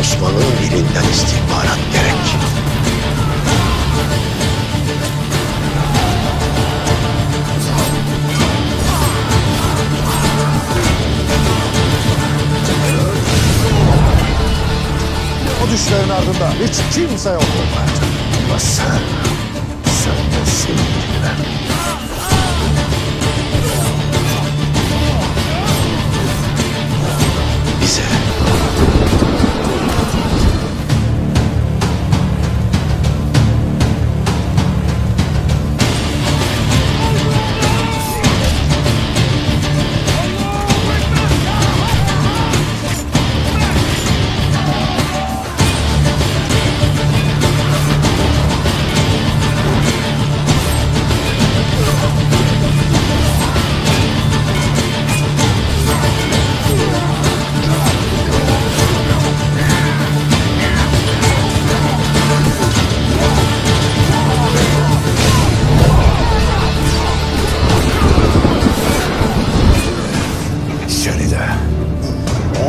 Osman'ın dilinden istihbarat gerek. O düşlerin ardında hiç kimse yok olmayacak. Ama sen, sen de sevgililer.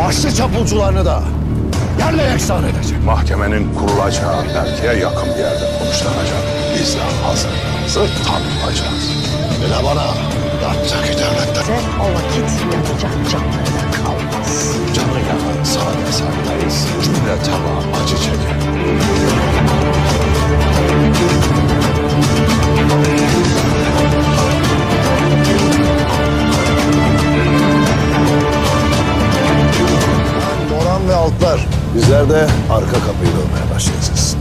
O aşçı çapulcularını da yerle yeksan edecek. Mahkemenin kurulacağı erkeğe yakın bir yerde konuşlanacak. Biz de hazırlığımızı tam yapacağız. Bir de bana yaptaki devletten Sen o vakit yanacak canları kalmaz. Canı yanan sade sarmayız. Cümle tabağa acı çeker. Bizler de arka kapıyı dönmeye başlayacağız.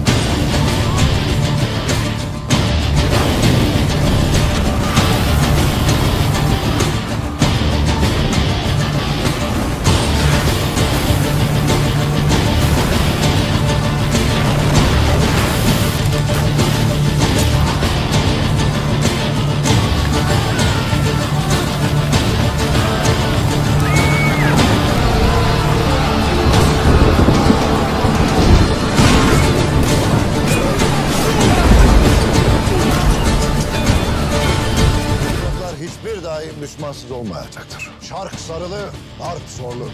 Daim düşmansız olmayacaktır. Şark sarılı, harp zorlu.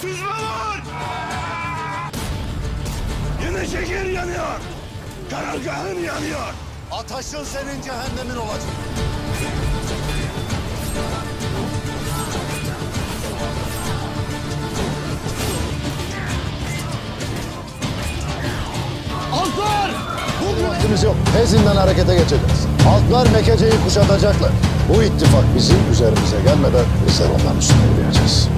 Süzme var! Yine şeker yanıyor. Karargahın yanıyor. Ataşın senin cehennemin olacak. Vaktimiz yok. Tezinden harekete geçeceğiz. Halklar Mekece'yi kuşatacaklar. Bu ittifak bizim üzerimize gelmeden bizler onların üstüne yürüyeceğiz.